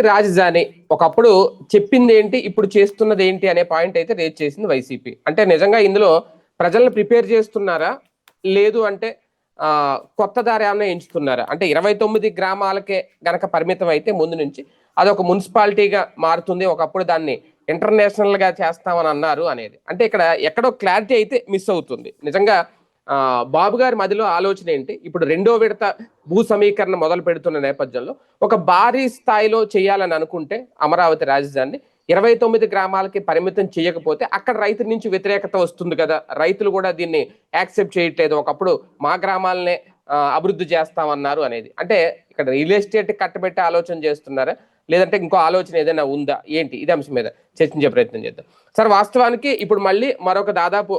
రాజధాని ఒకప్పుడు చెప్పింది ఏంటి ఇప్పుడు చేస్తున్నది ఏంటి అనే పాయింట్ అయితే రేజ్ చేసింది వైసీపీ. అంటే నిజంగా ఇందులో ప్రజలను ప్రిపేర్ చేస్తున్నారా? లేదు అంటే ఆ, కొత్త దారి ఏమైనా ఎంచుతున్నారా? అంటే ఇరవై తొమ్మిది గ్రామాలకే గనక పరిమితం అయితే ముందు నుంచి అదొక మున్సిపాలిటీగా మారుతుంది ఒకప్పుడు దాన్ని ఇంటర్నేషనల్గా చేస్తామని అన్నారు అనేది. అంటే ఇక్కడ ఎక్కడో క్లారిటీ అయితే మిస్ అవుతుంది. నిజంగా బాబు గారి మదిలో ఆలోచన ఏంటి? ఇప్పుడు రెండో విడత భూ సమీకరణ మొదలు పెడుతున్న నేపథ్యంలో ఒక భారీ స్థాయిలో చేయాలని అనుకుంటే అమరావతి రాజధానిని ఇరవై తొమ్మిది గ్రామాలకి పరిమితం చేయకపోతే అక్కడ రైతు నుంచి వ్యతిరేకత వస్తుంది కదా. రైతులు కూడా దీన్ని యాక్సెప్ట్ చేయట్లేదు. ఒకప్పుడు మా గ్రామాలనే అభివృద్ధి చేస్తామన్నారు అనేది. అంటే ఇక్కడ రియల్ ఎస్టేట్ కట్టబెట్టే ఆలోచన చేస్తున్నారా? లేదంటే ఇంకో ఆలోచన ఏదైనా ఉందా? ఏంటి? ఇది అంశం మీద చర్చించే ప్రయత్నం చేద్దాం. సార్ వాస్తవానికి ఇప్పుడు మళ్ళీ మరొక దాదాపు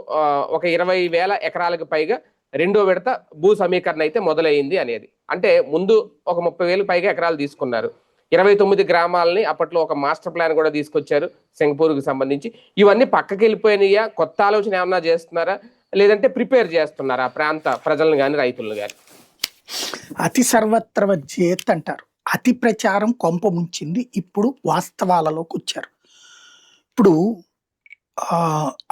ఒక ఇరవై వేల ఎకరాలకు పైగా రెండో విడత భూ సమీకరణ అయితే మొదలైంది అనేది. అంటే ముందు ఒక ముప్పై వేలు పైగా ఎకరాలు తీసుకున్నారు. ఇరవై తొమ్మిది గ్రామాలని అప్పట్లో ఒక మాస్టర్ ప్లాన్ కూడా తీసుకొచ్చారు సింగపూర్కి సంబంధించి. ఇవన్నీ పక్కకి వెళ్ళిపోయినాయా? కొత్త ఆలోచన ఏమన్నా చేస్తున్నారా? లేదంటే ప్రిపేర్ చేస్తున్నారా ఆ ప్రాంత ప్రజలను కానీ రైతులను కానీ అతి సర్వత్ర జేత్ అంటారు. అతి ప్రచారం కొంప ముంచింది ఇప్పుడు వాస్తవాలలోకి వచ్చారు. ఇప్పుడు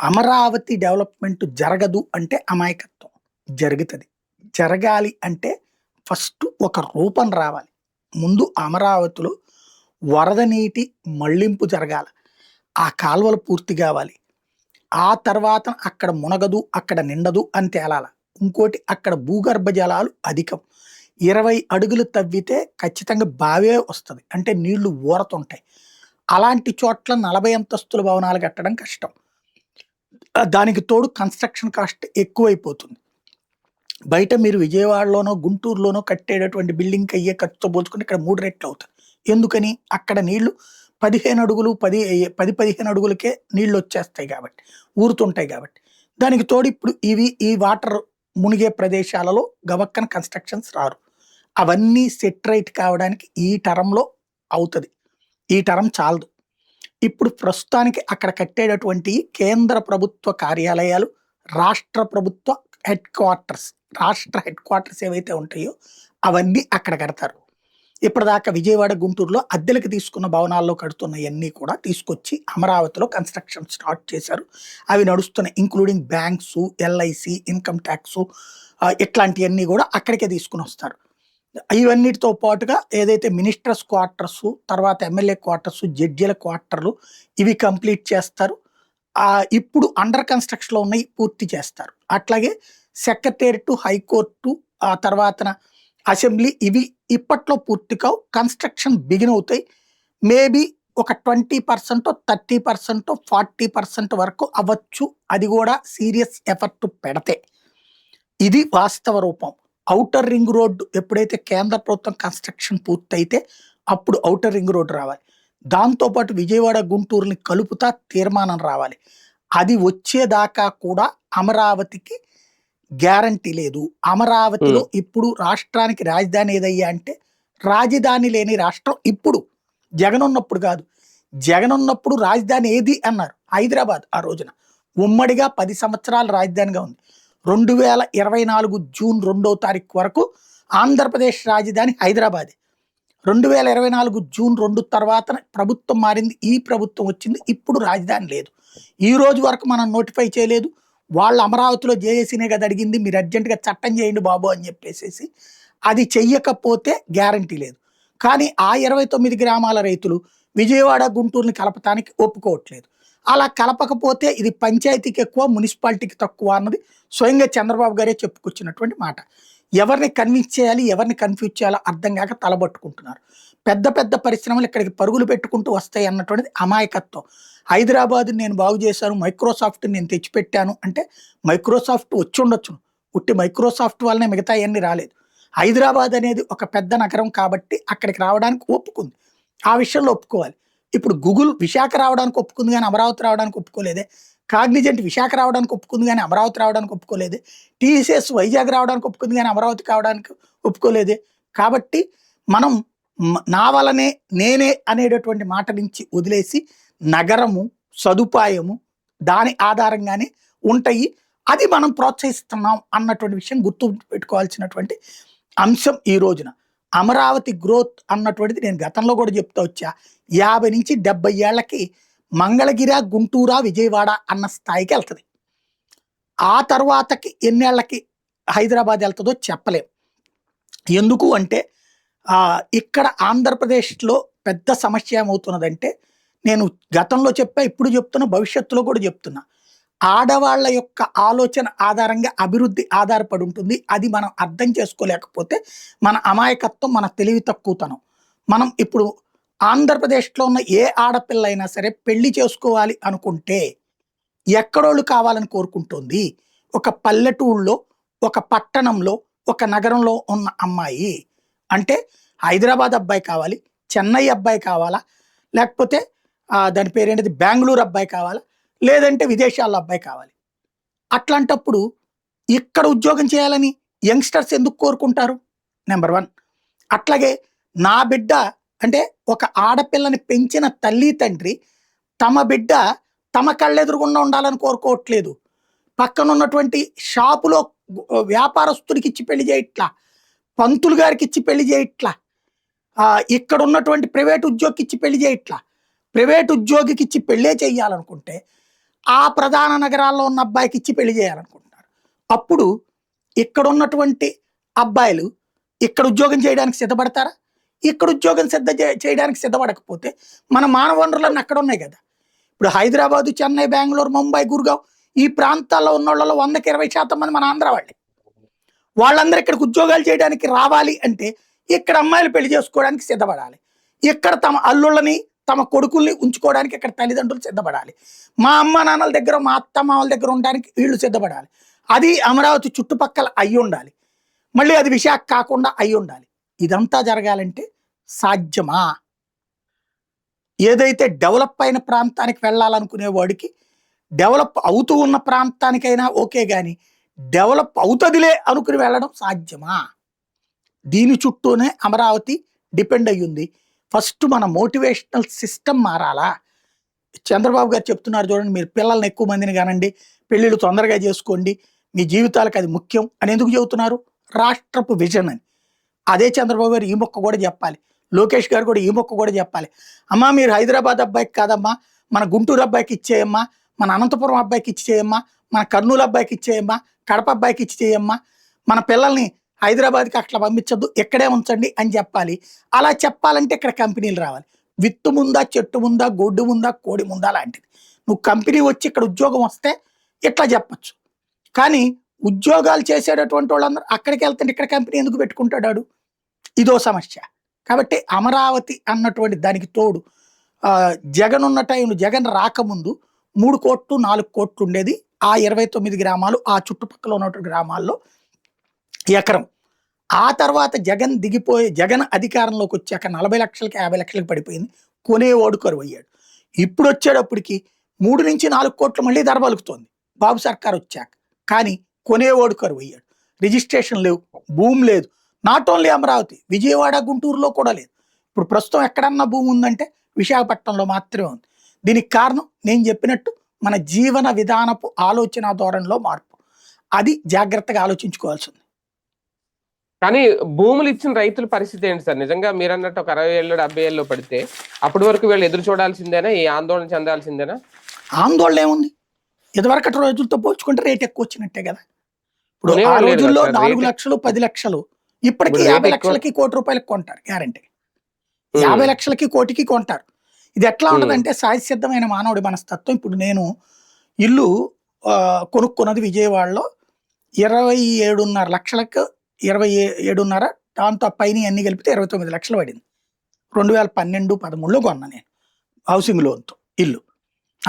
అమరావతి డెవలప్మెంట్ జరగదు అంటే అమాయకత్వం జరుగుతుంది. జరగాలి అంటే ఫస్ట్ ఒక రూపం రావాలి. ముందు అమరావతిలో వరద నీటి మళ్ళింపు జరగాలి. ఆ కాలువలు పూర్తి కావాలి. ఆ తర్వాత అక్కడ మునగదు అక్కడ నిండదు అని తేలాల. ఇంకోటి అక్కడ భూగర్భ జలాలు అధికం. ఇరవై అడుగులు తవ్వితే ఖచ్చితంగా బావే వస్తుంది. అంటే నీళ్ళు ఊరతుంటాయి. అలాంటి చోట్ల నలభై అంతస్తుల భవనాలు కట్టడం కష్టం. దానికి తోడు కన్స్ట్రక్షన్ కాస్ట్ ఎక్కువైపోతుంది. బయట మీరు విజయవాడలోనో గుంటూరులోనో కట్టేటటువంటి బిల్డింగ్కి అయ్యే ఖర్చుతో పోల్చుకుంటే ఇక్కడ మూడు రెట్లు అవుతుంది ఎందుకని? అక్కడ నీళ్ళు పదిహేను అడుగులు పది పది పదిహేను అడుగులకే నీళ్ళు వచ్చేస్తాయి కాబట్టి ఊరుతుంటాయి కాబట్టి. దానికి తోడు ఇప్పుడు ఇవి ఈ వాటర్ మునిగే ప్రదేశాలలో గవక్కన కన్స్ట్రక్షన్స్ రారు. అవన్నీ సెట్రైట్ కావడానికి ఈ టర్మ్లో అవుతుంది. ఈ టర్మ్ చాలదు. ఇప్పుడు ప్రస్తుతానికి అక్కడ కట్టేటటువంటి కేంద్ర ప్రభుత్వ కార్యాలయాలు రాష్ట్ర ప్రభుత్వ హెడ్ క్వార్టర్స్ రాష్ట్ర హెడ్ క్వార్టర్స్ ఏవైతే ఉంటాయో అవన్నీ అక్కడ కడతారు. ఇప్పటిదాకా విజయవాడ గుంటూరులో అద్దెలకు తీసుకున్న భవనాల్లో కడుతున్నవన్నీ కూడా తీసుకొచ్చి అమరావతిలో కన్స్ట్రక్షన్ స్టార్ట్ చేశారు. అవి నడుస్తున్నాయి including banks LIC income tax ఇట్లాంటివన్నీ కూడా అక్కడికే తీసుకుని వస్తారు. ఇవన్నిటితో పాటుగా ఏదైతే మినిస్టర్స్ క్వార్టర్స్ తర్వాత ఎమ్మెల్యే క్వార్టర్స్ జడ్జిల క్వార్టర్లు ఇవి కంప్లీట్ చేస్తారు. ఇప్పుడు అండర్ కన్స్ట్రక్షన్లో ఉన్నాయి పూర్తి చేస్తారు. అట్లాగే సెక్రటేరియట్ హైకోర్టు ఆ తర్వాత అసెంబ్లీ ఇవి ఇప్పట్లో పూర్తి కావు కన్స్ట్రక్షన్ బిగిన్ అవుతాయి. మేబీ ఒక twenty percent thirty percent forty percent వరకు అవ్వచ్చు. అది కూడా సీరియస్ ఎఫర్ట్ పెడితే. ఇది వాస్తవ రూపం. అవుటర్ రింగ్ రోడ్డు ఎప్పుడైతే కేంద్ర ప్రభుత్వం కన్స్ట్రక్షన్ పూర్తయితే అప్పుడు ఔటర్ రింగ్ రోడ్డు రావాలి. దాంతోపాటు విజయవాడ గుంటూరుని కలుపుతా తీర్మానం రావాలి. అది వచ్చేదాకా కూడా అమరావతికి గ్యారంటీ లేదు. అమరావతిలో ఇప్పుడు రాష్ట్రానికి రాజధాని ఏదయ్యా అంటే రాజధాని లేని రాష్ట్రం ఇప్పుడు. జగన్ ఉన్నప్పుడు కాదు. జగన్ ఉన్నప్పుడు రాజధాని ఏది అన్నారు హైదరాబాద్ ఆ రోజున. ఉమ్మడిగా పది సంవత్సరాల రాజధానిగా ఉంది. రెండు వేల ఇరవై నాలుగు జూన్ రెండో తారీఖు వరకు ఆంధ్రప్రదేశ్ రాజధాని హైదరాబాదే. రెండు వేల ఇరవై నాలుగు జూన్ రెండు తర్వాత ప్రభుత్వం మారింది. ఈ ప్రభుత్వం వచ్చింది. ఇప్పుడు రాజధాని లేదు. ఈ రోజు వరకు మనం నోటిఫై చేయలేదు. వాళ్ళు అమరావతిలో జేఏసీనే కదా అడిగింది మీరు అర్జెంటుగా చట్టం చేయండి బాబు అని చెప్పేసి అది చెయ్యకపోతే గ్యారంటీ లేదు. కానీ ఆ ఇరవై తొమ్మిది గ్రామాల రైతులు విజయవాడ గుంటూరుని కలపటానికి ఒప్పుకోవట్లేదు. అలా కలపకపోతే ఇది పంచాయతీకి ఎక్కువ మున్సిపాలిటీకి తక్కువ అన్నది స్వయంగా చంద్రబాబు గారే చెప్పుకొచ్చినటువంటి మాట. ఎవరిని కన్విన్స్ చేయాలి ఎవరిని కన్ఫ్యూజ్ చేయాలో అర్థం కాక తలబట్టుకుంటున్నారు. పెద్ద పెద్ద పరిశ్రమలు ఇక్కడికి పరుగులు పెట్టుకుంటూ వస్తాయి అన్నటువంటిది అమాయకత్వం. హైదరాబాద్ నేను బాగు చేశాను మైక్రోసాఫ్ట్ నేను తెచ్చిపెట్టాను. అంటే మైక్రోసాఫ్ట్ వచ్చి ఉండొచ్చు. ఉట్టి మైక్రోసాఫ్ట్ వల్లనే మిగతా అన్ని రాలేదు. హైదరాబాద్ అనేది ఒక పెద్ద నగరం కాబట్టి అక్కడికి రావడానికి ఒప్పుకుంది. ఆ విషయంలో ఒప్పుకోవాలి. ఇప్పుడు గూగుల్ విశాఖ రావడానికి ఒప్పుకుంది కానీ అమరావతి రావడానికి ఒప్పుకోలేదే. కాగ్నిజెంట్ విశాఖ రావడానికి ఒప్పుకుంది కానీ అమరావతి రావడానికి ఒప్పుకోలేదు. టీసీఎస్ వైజాగ్ రావడానికి ఒప్పుకుంది కానీ అమరావతి కావడానికి ఒప్పుకోలేదే. కాబట్టి మనం నా వలనే నేనే అనేటటువంటి మాట నుంచి వదిలేసి నగరము సదుపాయము దాని ఆధారంగానే ఉంటాయి. అది మనం ప్రోత్సహిస్తున్నాం అన్నటువంటి విషయం గుర్తు పెట్టుకోవాల్సినటువంటి అంశం ఈ రోజున. అమరావతి గ్రోత్ అన్నటువంటిది నేను గతంలో కూడా చెప్తా వచ్చా. యాభై నుంచి డెబ్బై ఏళ్ళకి మంగళగిరి గుంటూరా విజయవాడ అన్న స్థాయికి వెళ్తుంది. ఆ తర్వాతకి ఎన్నేళ్ళకి హైదరాబాద్ వెళ్తుందో చెప్పలేం. ఎందుకు అంటే ఇక్కడ ఆంధ్రప్రదేశ్లో పెద్ద సమస్య ఏమవుతున్నదంటే నేను గతంలో చెప్పా ఇప్పుడు చెప్తున్నా భవిష్యత్తులో కూడా చెప్తున్నా. ఆడవాళ్ళ యొక్క ఆలోచన ఆధారంగా అభివృద్ధి ఆధారపడి ఉంటుంది. అది మనం అర్థం చేసుకోలేకపోతే మన అమాయకత్వం మన తెలివి తక్కువతనం. మనం ఇప్పుడు ఆంధ్రప్రదేశ్లో ఉన్న ఏ ఆడపిల్ల అయినా సరే పెళ్ళి చేసుకోవాలి అనుకుంటే ఎక్కడోళ్ళు కావాలని కోరుకుంటుంది. ఒక పల్లెటూళ్ళలో ఒక పట్టణంలో ఒక నగరంలో ఉన్న అమ్మాయి. అంటే హైదరాబాద్ అబ్బాయి కావాలి చెన్నై అబ్బాయి కావాలా? లేకపోతే దాని పేరు ఏంటిది బెంగళూరు అబ్బాయి కావాలా? లేదంటే విదేశాల అబ్బాయి కావాలి. అట్లాంటప్పుడు ఇక్కడ ఉద్యోగం చేయాలని యంగ్స్టర్స్ ఎందుకు కోరుకుంటారు? నెంబర్ వన్ అట్లాగే నా బిడ్డ అంటే ఒక ఆడపిల్లని పెంచిన తల్లి తండ్రి తమ బిడ్డ తమ కళ్ళెదురుగుండా ఉండాలని కోరుకోవట్లేదు. పక్కన ఉన్నటువంటి షాపులో వ్యాపారస్తుడికి ఇచ్చి పెళ్ళి చేయట్లా పంతులు గారికి ఇచ్చి పెళ్ళి చేయట్లా ఇక్కడ ఉన్నటువంటి ప్రైవేట్ ఉద్యోగికి ఇచ్చి పెళ్ళి చేయట్లా ప్రైవేట్ ఉద్యోగికి ఇచ్చి పెళ్ళే చేయాలనుకుంటే ఆ ప్రధాన నగరాల్లో ఉన్న అబ్బాయికి ఇచ్చి పెళ్ళి చేయాలనుకుంటున్నారు. అప్పుడు ఇక్కడ ఉన్నటువంటి అబ్బాయిలు ఇక్కడ ఉద్యోగం చేయడానికి సిద్ధపడతారా? ఇక్కడ ఉద్యోగం సిద్ధ చేయడానికి సిద్ధపడకపోతే మన మానవ వనరులన్నీ అక్కడ ఉన్నాయి కదా. ఇప్పుడు హైదరాబాదు చెన్నై బెంగళూరు ముంబై గుర్గావ్ ఈ ప్రాంతాల్లో ఉన్న వాళ్ళలో వందకి ఇరవై శాతం మంది మన ఆంధ్ర వాళ్ళే. వాళ్ళందరూ ఇక్కడికి ఉద్యోగాలు చేయడానికి రావాలి అంటే ఇక్కడ అమ్మాయిలు పెళ్ళి చేసుకోవడానికి సిద్ధపడాలి. ఇక్కడ తమ అల్లుళ్ళని తమ కొడుకుల్ని ఉంచుకోవడానికి ఇక్కడ తల్లిదండ్రులు సిద్ధపడాలి. మా అమ్మ నాన్నల దగ్గర మా అత్త మామల దగ్గర ఉండడానికి వీళ్ళు సిద్ధపడాలి. అది అమరావతి చుట్టుపక్కల అయి ఉండాలి. మళ్ళీ అది విశాఖ కాకుండా అయి ఉండాలి. ఇదంతా జరగాలంటే సాధ్యమా? ఏదైతే డెవలప్ అయిన ప్రాంతానికి వెళ్ళాలనుకునే వాడికి డెవలప్ అవుతూ ఉన్న ప్రాంతానికైనా ఓకే కానీ డెవలప్ అవుతుందిలే అనుకుని వెళ్ళడం సాధ్యమా? దీని చుట్టూనే అమరావతి డిపెండ్ అయ్యింది. ఫస్ట్ మన మోటివేషనల్ సిస్టమ్ మారాలా? చంద్రబాబు గారు చెప్తున్నారు చూడండి మీరు పిల్లల్ని ఎక్కువ మందిని కానండి పెళ్ళిళ్ళు తొందరగా చేసుకోండి మీ జీవితాలకు అది ముఖ్యం అని ఎందుకు చెబుతున్నారు? రాష్ట్రపు విజన్ అని. అదే చంద్రబాబు గారు ఈ మొక్క కూడా చెప్పాలి. లోకేష్ గారు కూడా ఈ మొక్క కూడా చెప్పాలి. అమ్మా మీరు హైదరాబాద్ అబ్బాయికి కాదమ్మా మన గుంటూరు అబ్బాయికి ఇచ్చేయమ్మా మన అనంతపురం అబ్బాయికి ఇచ్చేయమ్మా మన కర్నూలు అబ్బాయికి ఇచ్చేయమ్మా కడప అబ్బాయికి ఇచ్చేయమ్మా మన పిల్లల్ని హైదరాబాద్కి అట్లా పంపించద్దు ఇక్కడే ఉంచండి అని చెప్పాలి. అలా చెప్పాలంటే ఇక్కడ కంపెనీలు రావాలి. విత్తు ముందా చెట్టు ముందా గొడ్డు ముందా కోడి ముందా లాంటిది. నువ్వు కంపెనీ వచ్చి ఇక్కడ ఉద్యోగం వస్తే ఇట్లా చెప్పచ్చు. కానీ ఉద్యోగాలు చేసేటటువంటి వాళ్ళందరూ అక్కడికి వెళ్తుంటే ఇక్కడ కంపెనీ ఎందుకు పెట్టుకుంటాడు వాడు? ఇదో సమస్య. కాబట్టి అమరావతి అన్నటువంటి దానికి తోడు జగన్ ఉన్న టైంలో జగన్ రాకముందు మూడు కోట్లు నాలుగు కోట్లు ఉండేది ఆ ఇరవై తొమ్మిది గ్రామాలు ఆ చుట్టుపక్కల ఉన్నటువంటి గ్రామాల్లో ఎకరం. ఆ తర్వాత జగన్ దిగిపోయి జగన్ అధికారంలోకి వచ్చాక నలభై లక్షలకి యాభై లక్షలకి పడిపోయింది. కొనేవాడు కరువు అయ్యాడు ఇప్పుడు వచ్చేటప్పటికి మూడు నుంచి నాలుగు కోట్లు మళ్ళీ ధర పలుకుతోంది. బాబు సర్కార్ వచ్చాక. కానీ కొనేవాడు కరువు అయ్యాడు రిజిస్ట్రేషన్ లేవు. భూమి లేదు. నాట్ ఓన్లీ అమరావతి విజయవాడ గుంటూరులో కూడా లేదు. ఇప్పుడు ప్రస్తుతం ఎక్కడన్నా భూమి ఉందంటే విశాఖపట్నంలో మాత్రమే ఉంది. దీనికి కారణం నేను చెప్పినట్టు మన జీవన విధానపు ఆలోచన ధోరణిలో మార్పు. అది జాగ్రత్తగా ఆలోచించుకోవాల్సింది కానీ భూములు ఇచ్చిన రైతుల పరిస్థితి ఏంటి సార్? నిజంగా మీరు అన్నట్టు ఒక అరవై ఏళ్ళు డెబ్బై ఏళ్ళు పడితే అప్పటి వరకు వీళ్ళు ఎదురు చూడాల్సిందేనా? ఈ ఆందోళన చెందాల్సిందేనా? ఆందోళన ఏముంది? ఇదివరకటి రోజులతో పోల్చుకుంటే రేట్ ఎక్కువ వచ్చినట్టే కదా. ఇప్పుడు ఆ రోజుల్లో నాలుగు లక్షలు పది లక్షలు. ఇప్పటికి యాభై. లక్షలకి కోటి రూపాయలకి కొంటారు గ్యారంటీ యాభై లక్షలకి కోటికి కొంటారు. ఇది ఎట్లా. ఉంటదంటే సహజసిద్ధమైన మానవుడి మనస్తత్వం. ఇప్పుడు నేను ఇల్లు కొనుక్కున్నది విజయవాడలో ఇరవై ఏడున్నర లక్షలకు ఇరవై ఏడున్నర దాంతో పైన అన్ని కలిపితే ఇరవై తొమ్మిది లక్షలు పడింది. రెండు వేల పన్నెండు పదమూడులో కొన్నా నేను హౌసింగ్ లోన్తో ఇల్లు.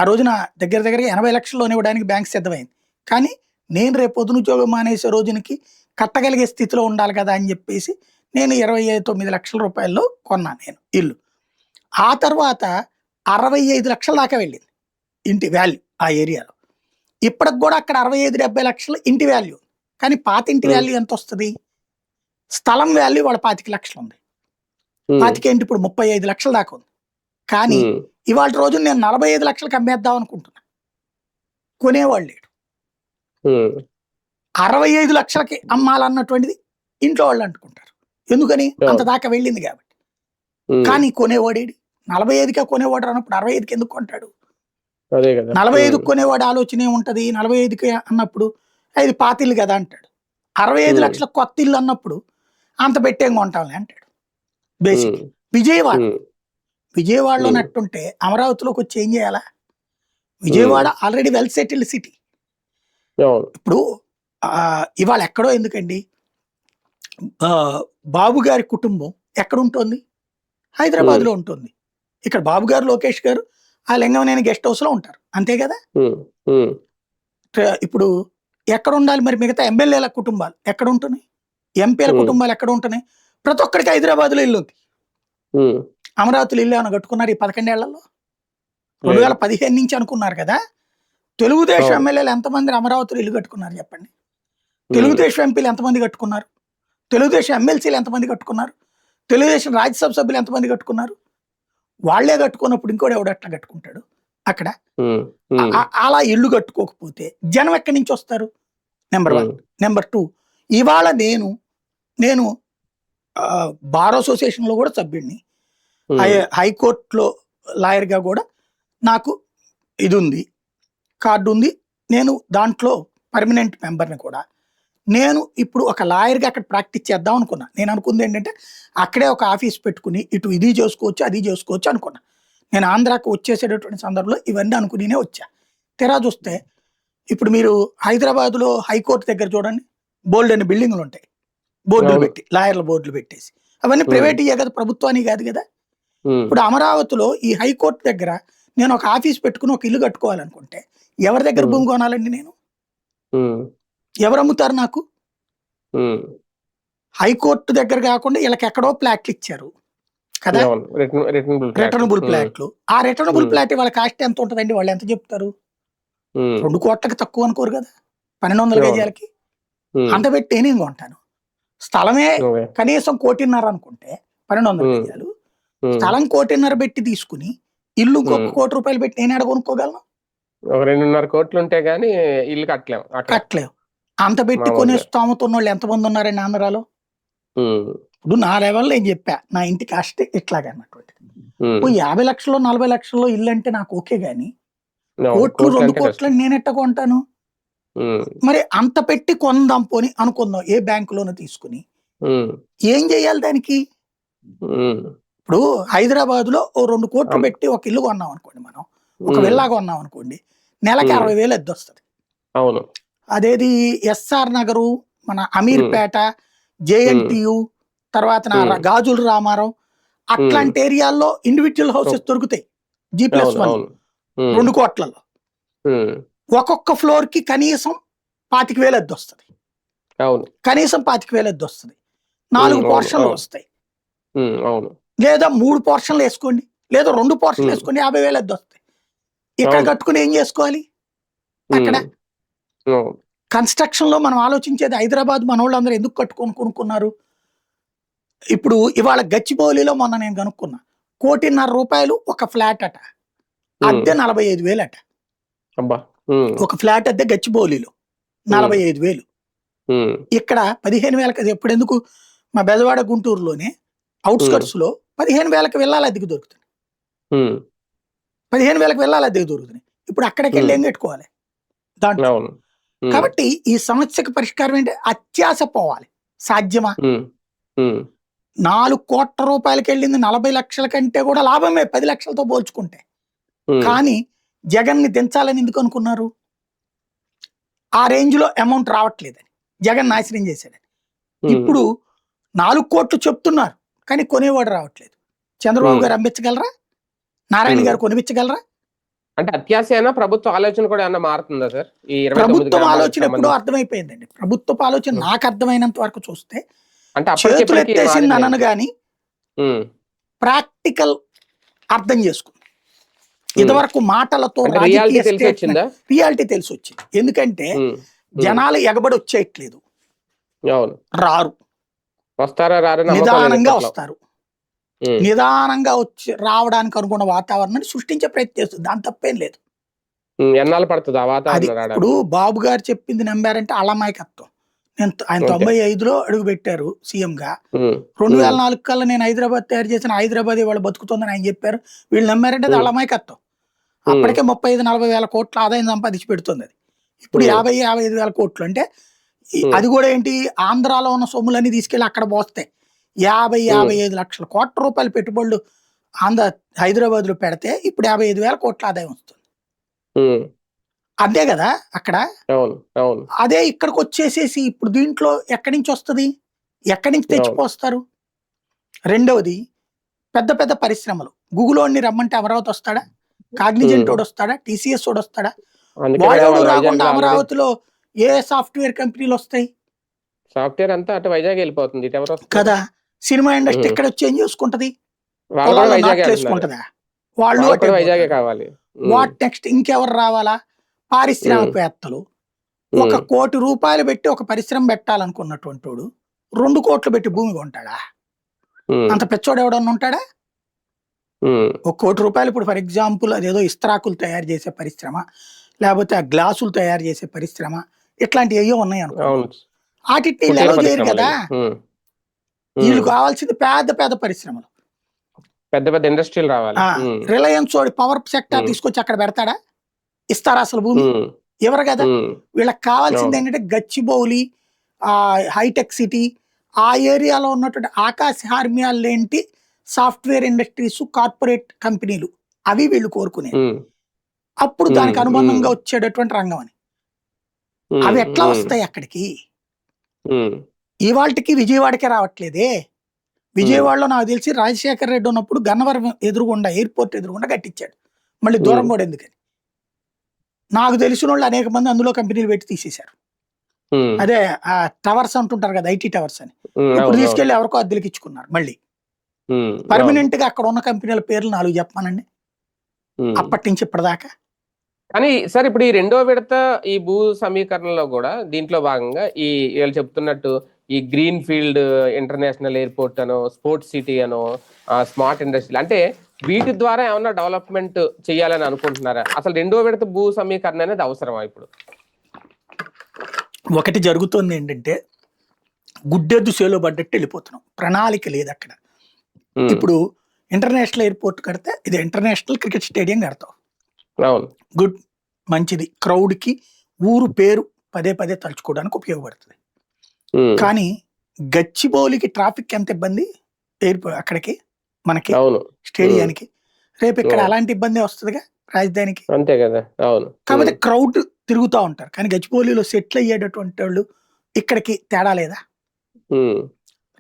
ఆ రోజున దగ్గర దగ్గరగా ఎనభై లక్షలు లోన్ ఇవ్వడానికి బ్యాంక్ సిద్ధమైంది. కానీ నేను రేపు పొద్దున ఉద్యోగం మానేసే రోజునికి కట్టగలిగే స్థితిలో ఉండాలి కదా అని చెప్పేసి నేను ఇరవై తొమ్మిది లక్షల రూపాయల్లో కొన్నాను నేను ఇల్లు. ఆ తర్వాత అరవై ఐదు లక్షల దాకా వెళ్ళింది ఇంటి వాల్యూ ఆ ఏరియాలో. ఇప్పటికి కూడా అక్కడ అరవై ఐదు డెబ్బై లక్షలు ఇంటి వాల్యూ కానీ పాత ఇంటి. వాల్యూ ఎంత వస్తుంది? స్థలం వాల్యూ వాళ్ళ పాతిక లక్షలు ఉంది. ఉమ్, పాతిక ఏంటి? ఇప్పుడు ముప్పై ఐదు లక్షల దాకా ఉంది. కానీ ఇవాళ రోజు నేను నలభై ఐదు లక్షలకు అమ్మేద్దాం అనుకుంటున్నా. కొనేవాళ్ళు లేడు అరవై ఐదు లక్షలకి అమ్మాలన్నటువంటిది ఇంట్లో వాళ్ళు అంటుకుంటారు. ఎందుకని. అంత దాకా వెళ్ళింది కాబట్టి. కానీ కొనేవాడేడి నలభై ఐదుకే కొనేవాడు అన్నప్పుడు అరవై ఐదుకి ఎందుకు కొంటాడు? అదే నలభై ఐదు కొనేవాడు ఆలోచన ఏముంటది? నలభై ఐదుకి అన్నప్పుడు ఐదు పాతిల్లు కదా అంటాడు. అరవై ఐదు. లక్షల కొత్త ఇల్లు అన్నప్పుడు అంత పెట్టేం కొంటాంలే అంటాడు. బేసిక్ విజయవాడ. విజయవాడలో. నట్టుంటే అమరావతిలోకి వచ్చి ఏం చేయాలా? Vijayawada already well settled city ఇప్పుడు ఇవాళ ఎక్కడో ఎందుకండి? బాబు గారి కుటుంబం ఎక్కడ ఉంటుంది హైదరాబాద్లో ఉంటుంది. ఇక్కడ బాబు గారు లోకేష్ గారు ఆ లింగంనేని గెస్ట్ హౌస్లో ఉంటారు. అంతే కదా? ఇప్పుడు ఎక్కడ ఉండాలి మరి మిగతా ఎమ్మెల్యేల కుటుంబాలు? ఎక్కడ ఉంటున్నాయి ఎంపీల. కుటుంబాలు ఎక్కడ ఉంటున్నాయి? ప్రతి ఒక్కరికి హైదరాబాద్లో ఇల్లు ఉంది అమరావతిలో ఇల్లు ఏమైనా కట్టుకున్నారు ఈ పదకొండేళ్ళలో రెండు వేల పదిహేను నుంచి అనుకున్నారు కదా? తెలుగుదేశం. ఎమ్మెల్యేలు ఎంతమంది అమరావతిలో ఇల్లు కట్టుకున్నారు చెప్పండి? తెలుగుదేశం ఎంపీలు ఎంతమంది కట్టుకున్నారు? తెలుగుదేశం ఎమ్మెల్సీలు ఎంతమంది కట్టుకున్నారు? తెలుగుదేశం రాజ్యసభ సభ్యులు ఎంతమంది కట్టుకున్నారు? వాళ్ళే కట్టుకున్నప్పుడు ఇంకోటి ఎవడు ఎట్లా కట్టుకుంటాడు? అక్కడ? అలా ఇల్లు కట్టుకోకపోతే జనం ఎక్కడి నుంచి వస్తారు? Number one. నెంబర్ టూ ఇవాళ నేను నేను బార్ అసోసియేషన్లో కూడా సభ్యుడిని. హైకోర్టులో లాయర్గా కూడా నాకు ఇది ఉంది కార్డు ఉంది. నేను దాంట్లో పర్మనెంట్ మెంబర్ని కూడా. నేను ఇప్పుడు ఒక లాయర్గా అక్కడ ప్రాక్టీస్ చేద్దాం అనుకున్నా. నేను అనుకుంది ఏంటంటే అక్కడే ఒక ఆఫీస్ పెట్టుకుని ఇటు ఇది చేసుకోవచ్చు అది చేసుకోవచ్చు అనుకున్నా. నేను ఆంధ్రాకు వచ్చేసేటటువంటి సందర్భంలో ఇవన్నీ అనుకునినే వచ్చా. తెరా చూస్తే ఇప్పుడు మీరు హైదరాబాద్లో హైకోర్టు దగ్గర చూడండి బోల్డ్ అని బిల్డింగ్లు ఉంటాయి బోర్డులు. పెట్టి లాయర్ల బోర్డులు పెట్టేసి. అవన్నీ ప్రైవేట్ ఇయ్యే కదా ప్రభుత్వానికి కాదు కదా. ఇప్పుడు అమరావతిలో ఈ హైకోర్టు దగ్గర నేను ఒక ఆఫీస్ పెట్టుకుని ఒక ఇల్లు కట్టుకోవాలనుకుంటే ఎవరి దగ్గర. భూమి కొనాలండి నేను? ఎవరు అమ్ముతారు నాకు? హైకోర్టు దగ్గర కాకుండా వీళ్ళకి ఎక్కడో ప్లాట్లు ఇచ్చారు. కదా? రిటర్నబుల్ ప్లాట్లు. ఆ రిటర్నబుల్. ప్లాట్ వాళ్ళ కాస్ట్ ఎంత ఉంటుందండి? వాళ్ళు ఎంత చెప్తారు? రెండు కోట్లకి తక్కువ అనుకోరు కదా? పన్నెండు వందల. గజాలకి? అంత పెట్టి నేనేం కొంటాను. స్థలమే. కనీసం కోటిన్నర అనుకుంటే పన్నెండు వందల. గజాలు ఉమ్, స్థలం కోటిన్నర పెట్టి తీసుకుని ఇల్లు ఇంకొక. కోటి రూపాయలు పెట్టి నేను ఎక్కడ కొనుక్కోగలను ఒక రెండున్నర కోట్లు ఉంటే గానీ ఇల్లు కట్టలేం అక్కడ కట్టలేవు అంత పెట్టి మామూలుగా. కొనే స్తోమత ఉన్న వాళ్ళు ఎంతమంది ఉన్నారండి ఆంధ్రాలో ఇప్పుడు నా లెవెల్లో నేను చెప్పా నా ఇంటి కాస్ట్ ఇట్లాగన్నటువంటి ఉమ్, ఓ యాభై లక్షల్లో నలభై లక్షల్లో ఇల్లు అంటే నాకు ఓకే గాని కోట్లు రెండు కోట్లు నేను ఎట్ట కొంటాను కష్టం. ఉమ్, మరి అంత పెట్టి కొందాం పోని అనుకుందాం ఏ బ్యాంకులోనూ తీసుకుని. ఉమ్, ఏం చేయాలి దానికి? ఇప్పుడు హైదరాబాద్లో ఓ రెండు కోట్లు. పెట్టి ఒక ఇల్లు కొన్నాం అనుకోండి మనం. ఒక విల్లా కొన్నాం అనుకోండి. నెలకి. అరవై వేలు ఎద్దు వస్తుంది అవును. అదేది ఎస్ఆర్ నగరు మన అమీర్పేట జేఎన్టీయు తర్వాత గాజుల రామారావు. అట్లాంటి ఏరియాల్లో ఇండివిజువల్ హౌసెస్ దొరుకుతాయి. జీ ప్లస్ వన్ రెండు కోట్లలో. ఒక్కొక్క ఫ్లోర్కి కనీసం పాతిక వేలు ఎద్దు వస్తుంది. అవును. కనీసం పాతిక వేలు ఎద్దు వస్తుంది. నాలుగు పోర్షన్లు. వస్తాయి. అవును. లేదా మూడు పోర్షన్లు వేసుకోండి లేదా రెండు పోర్షన్లు. వేసుకోండి యాభై వేలు ఎద్దు వస్తాయి. ఇక్కడ. కట్టుకుని ఏం చేసుకోవాలి? అక్కడ. కన్స్ట్రక్షన్లో మనం ఆలోచించేది హైదరాబాద్ మన వాళ్ళందరూ ఎందుకు కట్టుకొని కొనుక్కున్నారు? ఇప్పుడు ఇవాళ గచ్చిబౌలిలో మొన్న నేను కనుక్కున్నా. కోటిన్నర రూపాయలు ఒక ఫ్లాట్ అట. అద్దె నలభై ఐదు వేలు అట. అబ్బా. ఒక ఫ్లాట్ అద్దె గచ్చిబౌలిలో నలభై ఐదు వేలు. ఇక్కడ పదిహేను వేలకు అది ఎప్పుడు ఎందుకు మా బెజవాడ గుంటూరులోనే అవుట్స్కట్స్లో పదిహేను వేలకు వెళ్ళాలి అద్దెకి దొరుకుతుంది. పదిహేను వేలకు వెళ్ళాలి అద్దెకి దొరుకుతుంది. ఇప్పుడు అక్కడికి వెళ్ళి ఏం కట్టుకోవాలి దాంట్లో. కాబట్టి ఈ సమస్యకు పరిష్కారం ఏంటి? అత్యాశ పోవాలి. సాధ్యమా? నాలుగు కోట్ల రూపాయలకి వెళ్ళింది నలభై లక్షల కంటే కూడా లాభమే పది లక్షలతో పోల్చుకుంటే. కానీ జగన్ని దించాలని ఎందుకు అనుకున్నారు? ఆ రేంజ్లో అమౌంట్ రావట్లేదని. జగన్ నాశనం చేశాడని. ఇప్పుడు నాలుగు కోట్లు చెప్తున్నారు కానీ కొనేవాడు రావట్లేదు. చంద్రబాబు. గారు అమ్మించగలరా నారాయణ. గారు కొనిపించగలరా? అంటే అత్యాశ ప్రభుత్వ ఆలోచన కూడా ఏమన్నా మారుతుందా సార్? ప్రభుత్వం ఆలోచన ఎప్పుడో? అర్థమైపోయిందండి. ప్రభుత్వ ఆలోచన. నాకు అర్థమైనంత వరకు చూస్తే అంటే చేతులు ఎత్తేసింది. అనను కానీ ప్రాక్టికల్ అర్థం చేసుకుంది. ఇదివరకు మాటలతో రియాలిటీ తెలిసి వచ్చిందా ఎందుకంటే జనాలు ఎగబడి వచ్చేయట్లేదు. రారు. వస్తారా నిదానంగా. వస్తారు. నిదానంగా వచ్చి రావడానికి అనుకున్న వాతావరణాన్ని సృష్టించే ప్రయత్నం చేస్తుంది. దాని తప్పేం లేదు. ఉమ్, ఎన్నాళ్ళు పడుతుంది ఆ అది వాతావరణం ఇప్పుడు బాబు గారు చెప్పింది నమ్మారంటే అలమాయకత్వం. నేను ఆయన. తొంభై ఐదులో అడుగు పెట్టారు సీఎం గా రెండు వేల నాలుగు కల్లా నేను హైదరాబాద్ తయారు చేసిన హైదరాబాద్ ఇవాళ బతుకుతుందని ఆయన చెప్పారు. వీళ్ళు నమ్మారంటే అది ఉమ్. అప్పటికే ముప్పై ఐదు నలభై వేల కోట్ల ఆదాయం సంపాదించి పెడుతుంది అది ఇప్పుడు. యాభై యాభై ఐదు వేల కోట్లు. అంటే. అది కూడా ఏంటి? ఆంధ్రాలో ఉన్న సొమ్ములన్నీ తీసుకెళ్ళి అక్కడ పోస్తాయి. యాభై యాభై ఐదు లక్షల. కోట్ల రూపాయల పెట్టుబడులు ఆంధ్ర హైదరాబాద్లో పెడితే ఇప్పుడు యాభై ఐదు వేల కోట్ల ఆదాయం వస్తుంది. అంతే కదా అక్కడ? అదే ఇక్కడికి వచ్చేసేసి ఇప్పుడు దీంట్లో ఎక్కడి నుంచి వస్తుంది? ఎక్కడి నుంచి తెచ్చిపోస్తారు? రెండవది పెద్ద పెద్ద పరిశ్రమలు. గూగుల్ రమ్మంటే అమరావతి వస్తాడా? కాగ్నిజెంట్. వాడు వస్తాడా టీసీఎస్ వాడు వస్తాడా అందుకే వాడు వాళ్ళు రాకుండా? అమరావతిలో ఏ సాఫ్ట్వేర్ కంపెనీలు వస్తాయి? సాఫ్ట్వేర్ అంతా అటు వైజాగ్ వెళ్ళిపోతుంది? కదా. Cinema industry Hmm. ఎక్కడ చేంజ్ చేసుకుంటది? వాళ్ళు వైజాగ్ వాళ్ళు. కావాలి. What next? ఇంకెవరు రావాలా? పారిశ్రామికవేత్తలు. ఒక కోటి రూపాయలు పెట్టి ఒక పరిశ్రమ పెట్టాలనుకున్నటువంటి వాడు రెండు కోట్లు పెట్టి భూమి కొంటాడా? అంత పెచ్చోడు ఎవడన్నా ఉంటాడా? ఒక కోటి రూపాయలు ఇప్పుడు ఫర్ ఎగ్జాంపుల్ అదేదో ఇస్త్రాకులు తయారు చేసే పరిశ్రమ లేకపోతే ఆ గ్లాసులు తయారు చేసే పరిశ్రమ ఇట్లాంటివి ఏవో ఉన్నాయి అనుకో. వాటిని లెవెల్ చేయరు కదా. వీళ్ళు కావాల్సింది పెద్ద పెద్ద పరిశ్రమలు. పెద్ద పెద్ద ఇండస్ట్రీలు రావాలి. Reliance power sector. తీసుకొచ్చి అక్కడ పెడతాడా? ఇస్తారా అసలు భూమి? ఎవరు కదా? వీళ్ళకి కావాల్సింది. ఏంటంటే గచ్చిబౌలి ఆ హైటెక్ సిటీ ఆ ఏరియాలో ఉన్నటువంటి ఆకాశ హార్మియాలేంటి సాఫ్ట్వేర్ ఇండస్ట్రీస్ కార్పొరేట్ కంపెనీలు అవి వీళ్ళు కోరుకునేది. ఉమ్, అప్పుడు దానికి అనుబంధంగా. వచ్చేటటువంటి రంగం అని అవి ఎట్లా వస్తాయి అక్కడికి? ఇవాళకి విజయవాడకే రావట్లేదే. విజయవాడలో నాకు తెలిసి రాజశేఖర రెడ్డి ఉన్నప్పుడు గన్నవరం ఎదురుగుండా ఎయిర్పోర్ట్ ఎదురుగుండా కట్టించాడు. మళ్ళీ దూరం. కూడా ఎందుకని? నాకు తెలిసిన వాళ్ళు అనేక మంది అందులో కంపెనీలు పెట్టి తీసేశారు. అదే ఆ టవర్స్ అంటుంటారు కదా ఐటీ టవర్స్ అని. ఇప్పుడు తీసుకెళ్ళి ఎవరికో అద్దెలకు ఇచ్చుకున్నారు మళ్ళీ. పర్మనెంట్గా అక్కడ ఉన్న కంపెనీల పేర్లు నాలుగు చెప్పమానండి ఉమ్. అప్పటి నుంచి ఇప్పటిదాకా. కానీ సార్ ఇప్పుడు ఈ రెండో విడత ఈ భూ సమీకరణలో కూడా దీంట్లో భాగంగా ఈ వీళ్ళు చెప్తున్నట్టు ఈ గ్రీన్ ఫీల్డ్ ఇంటర్నేషనల్ ఎయిర్పోర్ట్ అనో స్పోర్ట్స్ సిటీ అనో స్మార్ట్ ఇండస్ట్రీ అంటే వీటి ద్వారా ఏమన్నా డెవలప్మెంట్ చేయాలని అనుకుంటున్నారా? అసలు రెండో విడత భూ సమీకరణ అనేది అవసరమా ఇప్పుడు? ఒకటి జరుగుతుంది ఏంటంటే గుడ్డెద్దు సేలో పడ్డట్టు వెళ్ళిపోతున్నాం. ప్రణాళిక లేదు అక్కడ. ఇప్పుడు ఇంటర్నేషనల్ ఎయిర్పోర్ట్ కడితే ఇది ఇంటర్నేషనల్ క్రికెట్ స్టేడియం కడతాం. అవును. గుడ్ మంచిది. క్రౌడ్కి ఊరు పేరు పదే పదే తలుచుకోవడానికి ఉపయోగపడుతుంది. ఉమ్, కానీ గచ్చిబౌలికి ట్రాఫిక్ ఎంత ఇబ్బంది? ఎయిర్పోర్ట్ అక్కడికి మనకి స్టేడియానికి. రేపు ఇక్కడ. అలాంటి ఇబ్బంది వస్తుందిగా రాజధానికి? అంతే కదా. అవును. కాకపోతే క్రౌడ్ తిరుగుతూ ఉంటారు. కానీ గచ్చిబౌలిలో సెటిల్ అయ్యేటటువంటి వాళ్ళు ఇక్కడికి తేడా లేదా?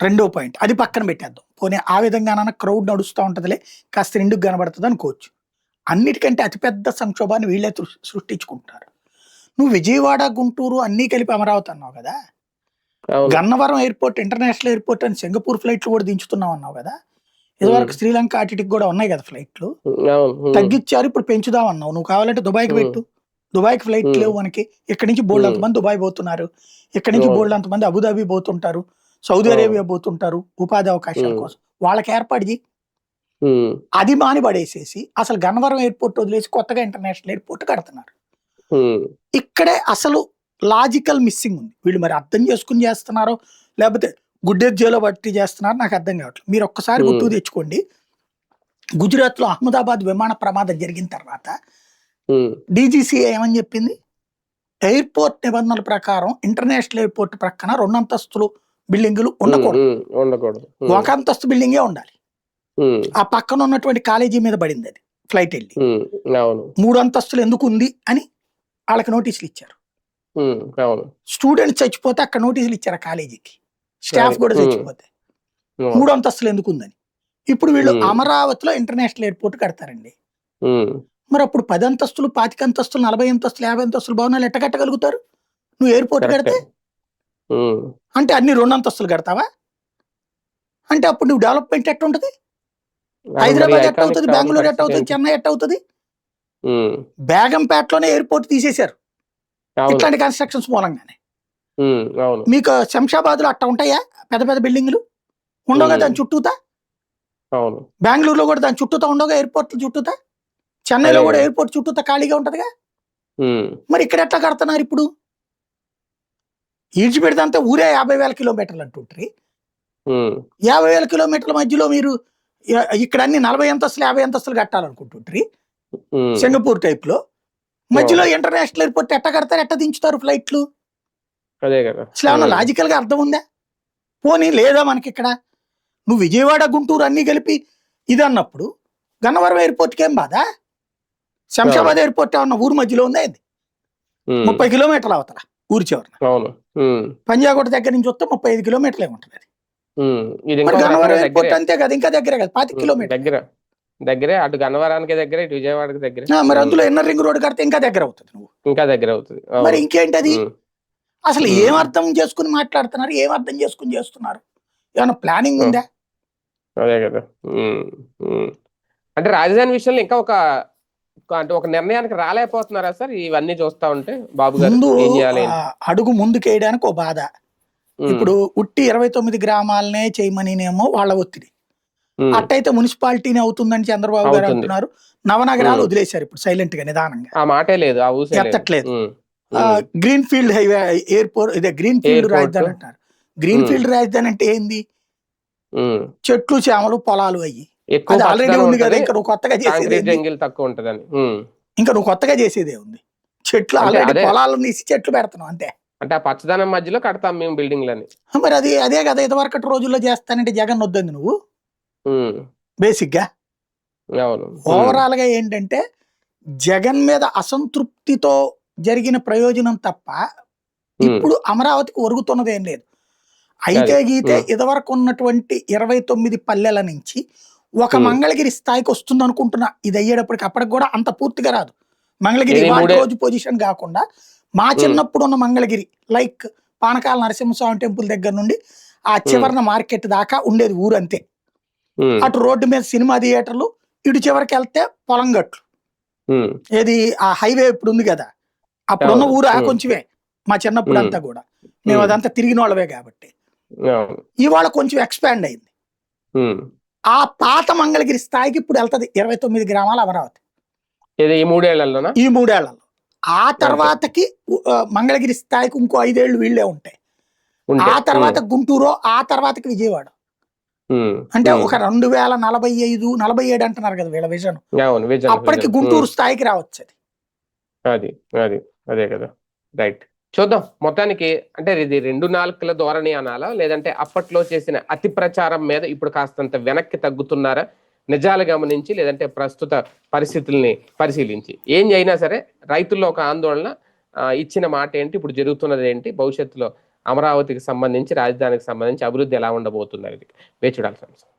రెండో పాయింట్. అది పక్కన పెట్టేద్దాం. పోనీ ఆ విధంగానైనా క్రౌడ్ నడుస్తూ ఉంటదిలే కాస్త నిండుకు కనబడుతుంది అనుకోవచ్చు. అన్నిటికంటే అతిపెద్ద సంక్షోభాన్ని వీళ్ళే సృష్టించుకుంటున్నారు. నువ్వు విజయవాడ గుంటూరు అన్నీ కలిపి అమరావతి అన్నావు కదా? గన్నవరం ఎయిర్పోర్ట్ ఇంటర్నేషనల్ ఎయిర్పోర్ట్ అని సింగపూర్ ఫ్లైట్లు కూడా దించుతున్నావు అన్నావు కదా? ఇదివరకు. శ్రీలంక అటుటికి కూడా ఉన్నాయి కదా ఫ్లైట్లు? తగ్గించారు ఇప్పుడు పెంచుదాం అన్నావు. నువ్వు కావాలంటే దుబాయ్కి. పెట్టు. దుబాయ్కి ఫ్లైట్. లేవు మనకి. ఇక్కడి నుంచి బోల్డ్. అంతమంది దుబాయ్ పోతున్నారు. ఇక్కడి నుంచి. బోల్డ్ అంతమంది అబుదాబి పోతుంటారు. సౌదీ. అరేబియా పోతుంటారు ఉపాధి అవకాశాల. కోసం. వాళ్ళకి ఏర్పాటు చేయి. అది మాని పడేసేసి అసలు గన్నవరం ఎయిర్పోర్ట్ వదిలేసి కొత్తగా ఇంటర్నేషనల్ ఎయిర్పోర్ట్ కడుతున్నారు. ఇక్కడే అసలు లాజికల్ మిస్సింగ్ ఉంది. వీళ్ళు మరి అర్థం చేసుకుని చేస్తున్నారో లేకపోతే గుడ్డెజ్జేలో బట్టి చేస్తున్నారో నాకు అర్థం కావట్లేదు. మీరు ఒక్కసారి. గుర్తు తెచ్చుకోండి. గుజరాత్లో అహ్మదాబాద్ విమాన ప్రమాదం జరిగిన తర్వాత డీజీసీఏ ఏమని చెప్పింది? ఎయిర్పోర్ట్ నిబంధనల ప్రకారం ఇంటర్నేషనల్ ఎయిర్పోర్ట్ ప్రక్కన రెండు అంతస్తులు బిల్డింగులు ఉండకూడదు. ఉండకూడదు. ఒక అంతస్తు బిల్డింగే ఉండాలి. ఆ పక్కన ఉన్నటువంటి కాలేజీ మీద పడింది అది ఫ్లైట్ వెళ్ళి. మూడు అంతస్తులు ఎందుకు ఉంది అని వాళ్ళకి నోటీసులు ఇచ్చారు. స్టూడెంట్స్ చచ్చిపోతే అక్కడ నోటీసులు ఇచ్చారు ఆ కాలేజీకి. స్టాఫ్. కూడా. చచ్చిపోతే. మూడు అంతస్తులు ఎందుకు ఉందని. ఇప్పుడు వీళ్ళు. అమరావతిలో ఇంటర్నేషనల్ ఎయిర్పోర్ట్ కడతారండి. మరి అప్పుడు పది అంతస్తులు పాతిక అంతస్తులు నలభై అంతస్తులు యాభై అంతస్తులు భవనాలు ఎట్ట కట్టగలుగుతారు నువ్వు ఎయిర్పోర్ట్. కడితే అంటే అన్ని రెండు అంతస్తులు కడతావా? అంటే అప్పుడు నువ్వు డెవలప్మెంట్ ఎట్ట ఉంటుంది హైదరాబాద్ ఎట్ట అవుతుంది బెంగళూరు ఎట్ట అవుతుంది? చెన్నై ఎట్ట అవుతుంది బేగంపేటలోనే ఎయిర్పోర్ట్ తీసేశారు. ఇట్లాంటి కన్స్ట్రక్షన్స్ మూలంగానే. మీకు శంషాబాద్లో అట్ట ఉంటాయా? పెద్ద పెద్ద బిల్డింగ్లు? ఉండవుగా. దాని చుట్టూతా? బెంగళూరులో కూడా దాని చుట్టూతా ఉండవుగా ఎయిర్పోర్ట్ చుట్టూతా? చెన్నైలో కూడా. ఎయిర్పోర్ట్ చుట్టూతా ఖాళీగా ఉంటదిగా? మరి ఇక్కడ ఎట్లా కడుతున్నారు ఇప్పుడు? ఈడ్చిపెడితే ఊరే యాభై వేల కిలోమీటర్లు అంటుంటారు యాభై వేల కిలోమీటర్ల మధ్యలో మీరు ఇక్కడ అన్ని నలభై అంతస్తులు యాభై అంతస్తులు కట్టాలనుకుంటుంటారు సింగపూర్ టైప్లో మధ్యలో ఇంటర్నేషనల్ ఎయిర్పోర్ట్ ఎట్ట కడతారు ఎట్ట దించుతారు ఫ్లైట్లు? అదే కదా. అసలు ఏమన్నా లాజికల్గా అర్థం ఉందా? పోనీ లేదా మనకి ఇక్కడ నువ్వు విజయవాడ గుంటూరు అన్ని కలిపి ఇది అన్నప్పుడు గన్నవరం ఎయిర్పోర్ట్కి ఏం బాధ? శంషాబాద్ ఎయిర్పోర్ట్ ఏమన్నా ఊరు మధ్యలో ఉందా ఇది? ముప్పై కిలోమీటర్లు అవతల. ఊరి చివరన పంజాగుట్ట దగ్గర నుంచి వస్తే ముప్పై ఐదు కిలోమీటర్లు ఏముంటుంది అది. గన్నవరం ఎయిర్పోర్ట్ అంతే కదా ఇంకా దగ్గరే కదా పాతి కిలోమీటర్ దగ్గర. దగ్గరే అటు గన్నవరానికి దగ్గరే ఇటు విజయవాడకి దగ్గరే. మరి అందులో ఎన్నర్ రింగ్ రోడ్ కడితే ఇంకా దగ్గర అవుతుంది నువ్వు. ఇంకా దగ్గర అవుతుంది. మరి ఇంకేంటి అది అసలు. ఏం అర్థం చేసుకుని మాట్లాడుతున్నారు? ఏం అర్థం చేసుకుని చేస్తున్నారు? ఏమైనా ప్లానింగ్. ఉందా? అదే కదా. అంటే రాజధాని విషయంలో ఇంకా ఒక- అంటే ఒక నిర్ణయానికి రాలేకపోతున్నారా సార్? ఇవన్నీ చూస్తా ఉంటే బాబు గారు ముందు ఏం చేయాలి? ఆ, అడుగు ముందుకేయడానికి ఒక బాధ. ఉమ్, ఇప్పుడు ఉట్టి ఇరవై తొమ్మిది గ్రామాలనే చేయమనినేమో వాళ్ళ ఒత్తిడి. అట్టయితే మున్సిపాలిటీని అవుతుందని చంద్రబాబు గారు. అంటున్నారు. నవనగరాలు. వదిలేశారు ఇప్పుడు సైలెంట్గా నిదానంగా. ఆ మాటే లేదు ఎత్తట్లేదు. గ్రీన్ ఫీల్డ్ హైవే ఎయిర్పోర్ట్ ఇదే గ్రీన్ ఫీల్డ్. రాజధాని అంటారు. గ్రీన్. ఫీల్డ్ రాజధాని అంటే ఏంది. చెట్లు చేమలు పొలాలు అయ్యి. ఎక్కువ ఆల్రెడీ ఉంది కదా ఇంకా నువ్వు కొత్తగా చేసేది? జంగిల్ తక్కువ ఉంటదని. ఇంకా నువ్వు కొత్తగా చేసేదే ఉంది చెట్లు ఆల్రెడీ తీసి చెట్లు పెడుతున్నావు అంతే. అంటే ఆ పచ్చదనం మధ్యలో కడతాం మేము బిల్డింగ్లని మరి అది అదే కదా ఇదివరకటి రోజుల్లో చేస్తానంటే జగన్ వద్దంది నువ్వు? బేసిక్గా ఓవరాల్గా ఏంటంటే జగన్ మీద అసంతృప్తితో జరిగిన ప్రయోజనం తప్ప ఇప్పుడు అమరావతికి ఒరుగుతున్నది ఏం లేదు అయితే గీతే. ఇదివరకు ఉన్నటువంటి ఇరవై తొమ్మిది పల్లెల నుంచి ఒక. మంగళగిరి స్థాయికి వస్తుంది అనుకుంటున్నా ఇది అయ్యేటప్పటికి అప్పటికి కూడా అంత పూర్తిగా రాదు. మంగళగిరి రోజు పొజిషన్ కాకుండా మా చిన్నప్పుడు ఉన్న మంగళగిరి లైక్ పానకాల నరసింహస్వామి టెంపుల్ దగ్గర నుండి ఆ చివరన మార్కెట్ దాకా ఉండేది ఊరు అంతే అటు రోడ్డు మీద సినిమా థియేటర్లు ఇటు చివరికి వెళ్తే పొలం గట్లు ఏది ఆ హైవే ఇప్పుడు ఉంది కదా. అప్పుడున్న. ఊరు ఆ. కొంచెమే మా చిన్నప్పుడు. అంతా కూడా. మేము అదంతా తిరిగిన వాళ్ళవే కాబట్టి. ఇవాళ కొంచెం ఎక్స్పాండ్ అయింది. ఆ పాత మంగళగిరి స్థాయికి ఇప్పుడు వెళ్తది ఇరవై తొమ్మిది గ్రామాల అమరావతి. ఈ మూడేళ్ళలోనా? ఈ మూడేళ్ళలో. ఆ తర్వాతకి మంగళగిరి స్థాయికి ఇంకో ఐదేళ్ళు వీళ్ళే ఉంటాయి. ఉంటే ఆ తర్వాత గుంటూరు ఆ తర్వాతకి విజయవాడ. అంటే ఒక రెండు వేల నలభై ఐదు నలభై ఏడు అంటున్నారు కదా వీళ్ళ విజన్. అప్పటికి. గుంటూరు స్థాయికి రావచ్చు అది అది అదే కదా. రైట్. చూద్దాం. మొత్తానికి అంటే ఇది రెండు నాలుకల ధోరణి అనాలా? లేదంటే అప్పట్లో చేసిన అతి ప్రచారం మీద ఇప్పుడు కాస్తంత వెనక్కి తగ్గుతున్నారా? నిజాలు గమనించి లేదంటే ప్రస్తుత పరిస్థితుల్ని పరిశీలించి. ఏం అయినా సరే రైతుల్లో ఒక ఆందోళన ఇచ్చిన మాట ఏంటి? ఇప్పుడు జరుగుతున్నది ఏంటి? భవిష్యత్తులో అమరావతికి సంబంధించి రాజధానికి సంబంధించి అభివృద్ధి ఎలా ఉండబోతుంది అనేది వేచి చూడాల్సిన అంశం